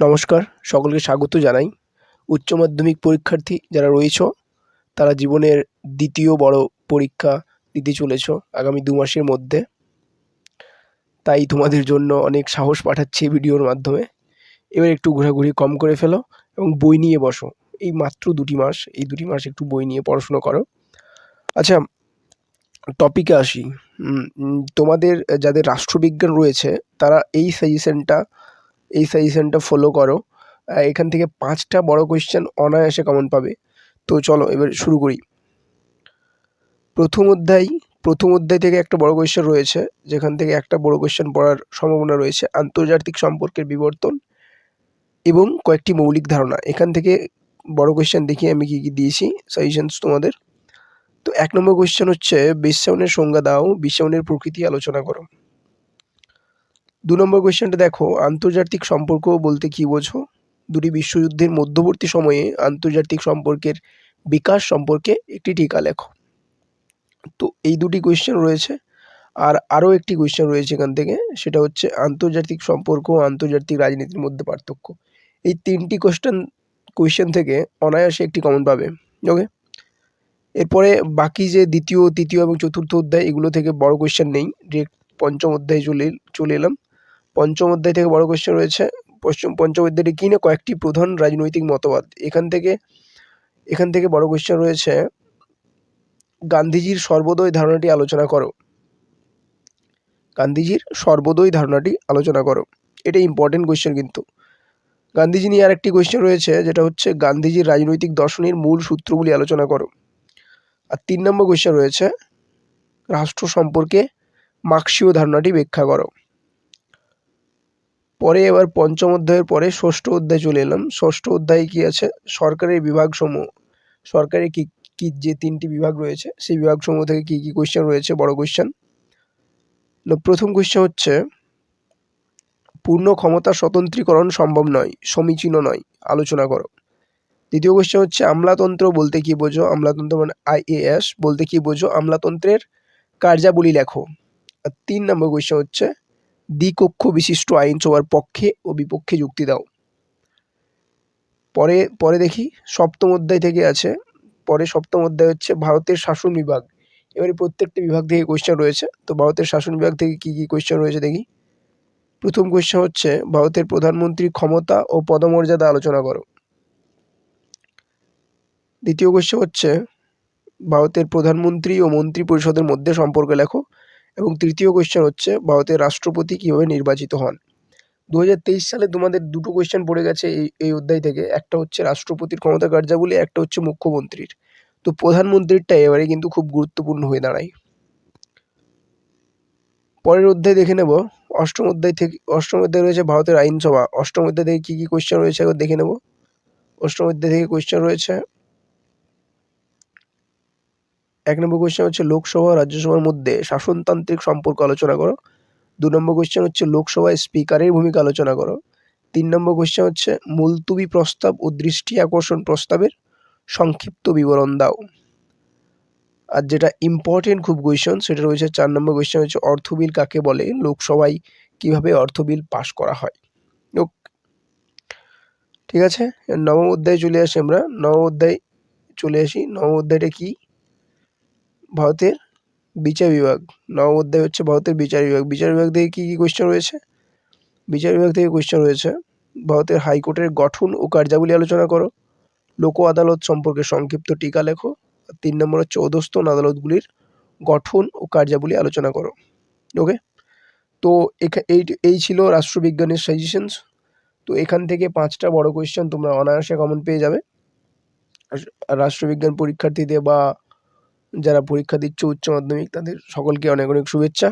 নমস্কার, সকলকে স্বাগত জানাই। উচ্চ মাধ্যমিক পরীক্ষার্থী যারা রয়েছো, তারা জীবনের দ্বিতীয় বড় পরীক্ষা দিতে চলেছো আগামী দু মাসের মধ্যে। তাই তোমাদের জন্য অনেক সাহস পাঠাচ্ছি ভিডিওর মাধ্যমে। এবার একটু ঘোরাঘুরি কম করে ফেলো এবং বই নিয়ে বসো। এই মাত্র দুটি মাস, এই দুটি মাস একটু বই নিয়ে পড়াশুনো করো। আচ্ছা টপিকে আসি। তোমাদের, যাদের রাষ্ট্রবিজ্ঞান রয়েছে, তারা এই সাজেশনটা এই সাজেশনটা ফলো করো। এখান থেকে পাঁচটা বড় কোয়েশ্চেন অনায়াসে কমন পাবে। তো চলো এবার শুরু করি। প্রথম অধ্যায় প্রথম অধ্যায় থেকে একটা বড় কোয়েশ্চেন রয়েছে, যেখান থেকে একটা বড় কোয়েশ্চেন পড়ার সম্ভাবনা রয়েছে, আন্তর্জাতিক সম্পর্কের বিবর্তন এবং কয়েকটি মৌলিক ধারণা। এখান থেকে বড় কোয়েশ্চেন দেখি আমি কী কী দিয়েছি সাজেশনস তোমাদের। তো এক নম্বর কোয়েশ্চেন হচ্ছে বিশ্বায়নের সংজ্ঞা দাও বিশ্বায়নের প্রকৃতি আলোচনা করো। দু নম্বর কোয়েশ্চেনটা দেখো, আন্তর্জাতিক সম্পর্ক বলতে কি বোঝো? দুটি বিশ্বযুদ্ধের মধ্যবর্তী সময়ে আন্তর্জাতিক সম্পর্কের বিকাশ সম্পর্কে একটি টিকা লেখো। তো এই দুটি কোয়েশ্চেন রয়েছে, আর আরও একটি কোয়েশ্চেন রয়েছে এখান থেকে, সেটা হচ্ছে আন্তর্জাতিক সম্পর্ক ও আন্তর্জাতিক রাজনীতির মধ্যে পার্থক্য। এই তিনটি কোয়েশ্চেন কোয়েশ্চেন থেকে অনায়াসে একটি কমন পাবে ওকে এরপরে বাকি যে দ্বিতীয়, তৃতীয় এবং চতুর্থ অধ্যায়, এগুলো থেকে বড় কোয়েশ্চেন নেই ডিরেক্ট পঞ্চম অধ্যায়ে চলে চলে এলাম। পঞ্চম অধ্যায় থেকে বড় কোয়েশ্চেন রয়েছে। পশ্চিম পঞ্চম অধ্যায়টি কী না? কয়েকটি প্রধান রাজনৈতিক মতবাদ। এখান থেকে এখান থেকে বড় কোয়েশ্চেন রয়েছে, গান্ধীজির সর্বোদয় ধারণাটি আলোচনা করো। গান্ধীজির সর্বোদয় ধারণাটি আলোচনা করো। এটা ইম্পর্টেন্ট কোয়েশ্চেন কিন্তু। গান্ধীজি নিয়ে আরেকটি কোয়েশ্চেন রয়েছে, যেটা হচ্ছে গান্ধীজির রাজনৈতিক দর্শনের মূল সূত্রগুলি আলোচনা করো। আর তিন নম্বর কোয়েশ্চেন রয়েছে, রাষ্ট্র সম্পর্কে মার্ক্সীয় ধারণাটি ব্যাখ্যা করো। পরে এবার পঞ্চম অধ্যায়ের পরে ষষ্ঠ অধ্যায় চলে এলাম। ষষ্ঠ অধ্যায়ে কি আছে? সরকারের বিভাগসমূহ। সরকারের কি কি যে তিনটি বিভাগ রয়েছে, সেই বিভাগসমূহ থেকে কি কি কোয়েশ্চেন রয়েছে? বড় কোয়েশ্চেন প্রথম কোয়েশ্চেন হচ্ছে, পূর্ণ ক্ষমতা স্বতন্ত্রীকরণ সম্ভব নয়, সমীচীন নয়, আলোচনা করো। দ্বিতীয় কোয়েশ্চেন হচ্ছে, আমলাতন্ত্র বলতে কি বোঝো? আমলাতন্ত্র মানে আইএএস বলতে কি বোঝো? আমলাতন্ত্রের কার্যাবলী লেখো। আর তিন নম্বর কোয়েশ্চেন হচ্ছে দ্বিকক্ষ বিশিষ্ট আইনসভার পক্ষে ও বিপক্ষে যুক্তি দাও। পরে পরে দেখি সপ্তম অধ্যায় থেকে আছে। পরে সপ্তম অধ্যায় হচ্ছে ভারতের শাসন বিভাগ। এবারে প্রত্যেকটি বিভাগ থেকে কোয়েশ্চেন রয়েছে। তো ভারতের শাসন বিভাগ থেকে কী কী কোয়েশ্চেন রয়েছে দেখি। প্রথম কোয়েশ্চেন হচ্ছে, ভারতের প্রধানমন্ত্রীর ক্ষমতা ও পদমর্যাদা আলোচনা করো। দ্বিতীয় কোয়েশ্চেন হচ্ছে, ভারতের প্রধানমন্ত্রী ও মন্ত্রী পরিষদের মধ্যে সম্পর্ক লেখো। এবং তৃতীয় কোয়েশ্চেন হচ্ছে, ভারতের রাষ্ট্রপতি কীভাবে নির্বাচিত হন? দু হাজার তেইশ সালে তোমাদের দুটো কোয়েশ্চেন পড়ে গেছে এই এই অধ্যায় থেকে। একটা হচ্ছে রাষ্ট্রপতির ক্ষমতা কার্যাবলী, একটা হচ্ছে মুখ্যমন্ত্রীর। তো প্রধানমন্ত্রীরটা এবারে কিন্তু খুব গুরুত্বপূর্ণ হয়ে দাঁড়ায়। পরের অধ্যায় দেখে নেব। অষ্টম অধ্যায় থেকে, অষ্টম অধ্যায় রয়েছে ভারতের আইনসভা। অষ্টম অধ্যায় থেকে কী কী কোয়েশ্চেন রয়েছে, একবার দেখে নেব। অষ্টম অধ্যায় থেকে কোয়েশ্চেন রয়েছে এক নম্বর কোয়েশ্চেন হচ্ছে লোকসভা রাজ্যসভার মধ্যে শাসনতান্ত্রিক সম্পর্ক আলোচনা করো। দু নম্বর কোয়েশ্চেন হচ্ছে লোকসভায় স্পিকারের ভূমিকা আলোচনা করো। তিন নম্বর কোয়েশ্চেন হচ্ছে মুলতুবি প্রস্তাব ও দৃষ্টি আকর্ষণ প্রস্তাবের সংক্ষিপ্ত বিবরণ দাও। আর যেটা ইম্পর্টেন্ট খুব কোয়েশ্চেন সেটা রয়েছে চার নম্বর কোয়েশ্চেন হচ্ছে অর্থ বিল কাকে বলে, লোকসভায় কীভাবে অর্থ বিল পাশ করা হয়। ঠিক আছে? নবম অধ্যায়ে চলে আসি আমরা। নবম অধ্যায় চলে আসি। নবম অধ্যায়টা কি? ভারতের বিচার বিভাগ। নবম অধ্যায় হচ্ছে ভারতের বিচার বিভাগ। বিচার বিভাগ থেকে কী কী কোয়েশ্চেন রয়েছে? বিচার বিভাগ থেকে কোয়েশ্চেন রয়েছে, ভারতের হাইকোর্টের গঠন ও কার্যাবলী আলোচনা করো। লোক আদালত সম্পর্কে সংক্ষিপ্ত টিকা লেখো। তিন নম্বর হচ্ছে অধস্তন আদালতগুলির গঠন ও কার্যাবলী আলোচনা করো। ওকে তো এই এই ছিল রাষ্ট্রবিজ্ঞানের সাজেশনস তো এখান থেকে পাঁচটা বড় কোয়েশ্চেন তোমরা অনায়াসে কমন পেয়ে যাবে। রাষ্ট্রবিজ্ঞান পরীক্ষার্থীদের বা যারা পরীক্ষা দিচ্ছ উচ্চ মাধ্যমিক তাদের সকলকে অনেক অনেক শুভেচ্ছা।